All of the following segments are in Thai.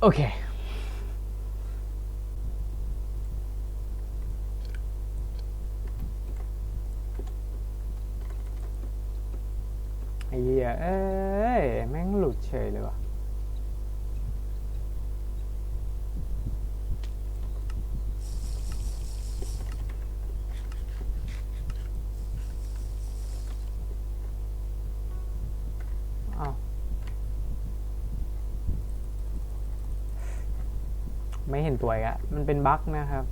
โไอ้เหี้ยเอ้ยแม่งหลุดเฉยเลยวะอ้าวไม่เห็นตัวอีกอะมันเป็นบั๊กนะครับ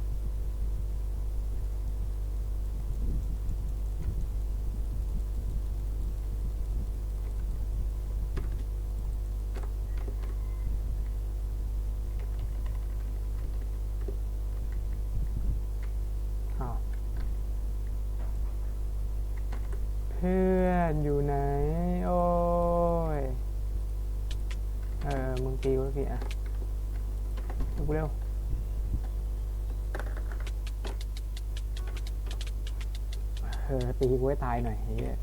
เพื่อนอยู่ไหน โอ้ย เออ มึงตีกูกี่อะกูเร็วเออตีกูให้ตายหน่อยเหี้ย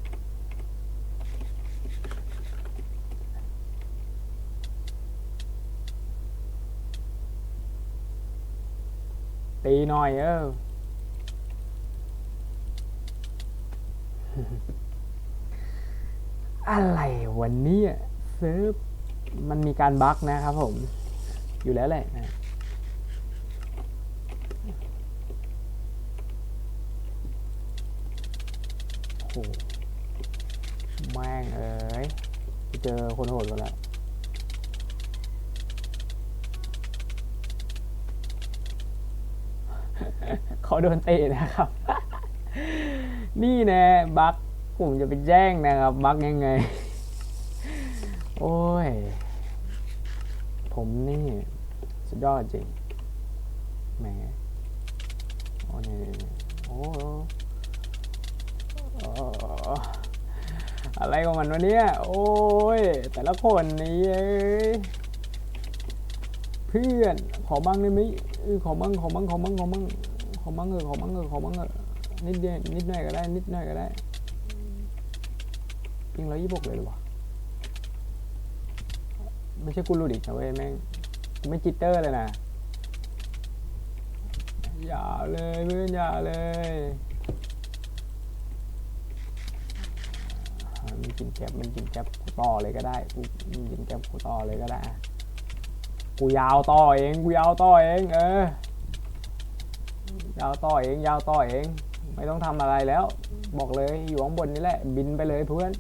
ตีหน่อยเออ อะไรวันนี้เซิร์ฟมันมีการบั๊กนะครับผม อยู่แล้วแหละนะโอ้โหแม่งเอ้ยเจอคนโหดกันแล้วเขาโดนเตะนะครับ นี่แนะบัก ผมจะไปแจ้งนะครับบักยังไง โอ้ย ผมนี่ สุดยอดจริงแหมโอ้นี่โอ้โอ้อะไรของมันวะเนี่ยโอ้ย แต่ละคนนี่เพื่อน ขอบ้างได้ไหมขอบ้างขอบ้างขอบ้างขอบ้างขอบ้างเออขอบ้างเออขอบ้างเออนิดเดียวนิดหน่อยก็ได้ นิดหน่อยก็ได้ ปิงร้อยยี่สิบหกเลยหรอวะไม่ใช่กูรูดิกนะเว้ยแม่งกูไม่จิตเตอร์เลยนะ อย่าเลยเพื่อนอย่าเลยมันกินแก๊บมันกินแก๊บกูต่อเลยก็ได้กูมันกินแก๊บกูต่อเลยก็ได้กูยาวต่อเองกูยาวต่อเองเออยาวต่อเองยาวต่อเอง ไม่ต้องทำอะไรแล้ว บอกเลยอยู่ข้างบนนี่แหละ บินไปเลยเพื่อน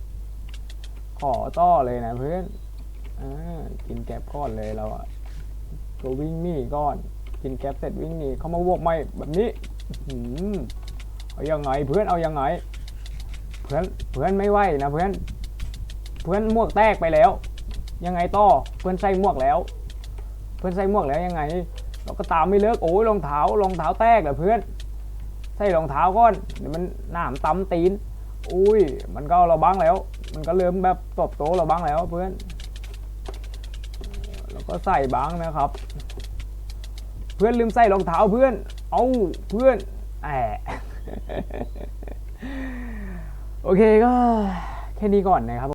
อต่อเลยนะเพื่อนอกินแก๊บก่อนเลยเราอะก็วิ่งหนีก่อน กินแก๊บเสร็จวิ่งหนีเขามาวกไม่แบบนี้อื้อหือเอายังไงเพื่อนเอายังไง เพื่อนเพื่อนไม่ไหวนะเพื่อน เพื่อนมวกแตกไปแล้ว ยังไงต่อเพื่อนใส่มวกแล้ว เพื่อนใส่มวกแล้วยังไง เราก็ตามไม่เลิกโอ้ยรองเท้ารองเท้าแตกเหรอเพื่อน ใส่รองเท้าก่อนเดี๋ยวมันหนามตำตีน อุ้ย มันก็เอาเราบ้างแล้ว มันก็เริ่มแบบตบโต๊ะเราบ้างแล้วเพื่อน แล้วก็ใส่บ้างนะครับ เพื่อนลืมใส่รองเท้าเพื่อน เอาเพื่อนแอะโอเคก็แค่นี้ก่อนนะครับ